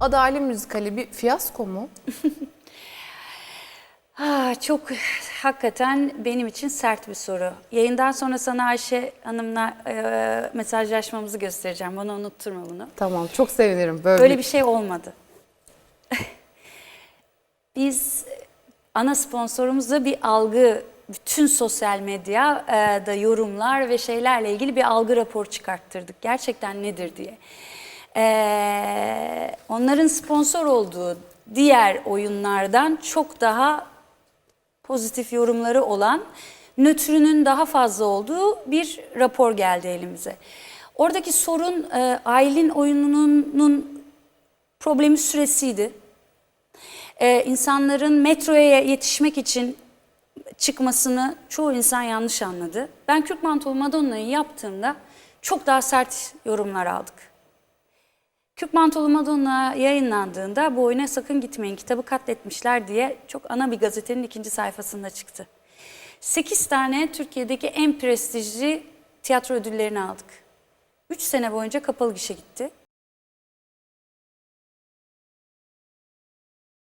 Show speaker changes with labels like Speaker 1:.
Speaker 1: Adale müzikali bir fiyasko mu?
Speaker 2: Ha, çok hakikaten benim için sert bir soru. Yayından sonra sana Ayşe Hanım'la e, mesajlaşmamızı göstereceğim. Bana unutturma bunu.
Speaker 1: Tamam çok sevinirim. Böyle,
Speaker 2: Öyle bir şey olmadı. Biz ana sponsorumuzda bir algı, bütün sosyal medya e, da yorumlar ve şeylerle ilgili bir algı raporu çıkarttırdık. Gerçekten nedir diye. E, onların sponsor olduğu diğer oyunlardan çok daha pozitif yorumları olan, nötrünün daha fazla olduğu bir rapor geldi elimize. Oradaki sorun e, Aylin oyununun problemi süresiydi. E, insanların metroya yetişmek için çıkmasını çoğu insan yanlış anladı. Ben Kürk Mantolu Madonna'yı yaptığımda çok daha sert yorumlar aldık. Kürk Mantolu Madonna yayınlandığında bu oyuna sakın gitmeyin kitabı katletmişler diye çok ana bir gazetenin ikinci sayfasında çıktı. 8 tane Türkiye'deki en prestijli tiyatro ödüllerini aldık. 3 sene boyunca kapalı gişe gitti.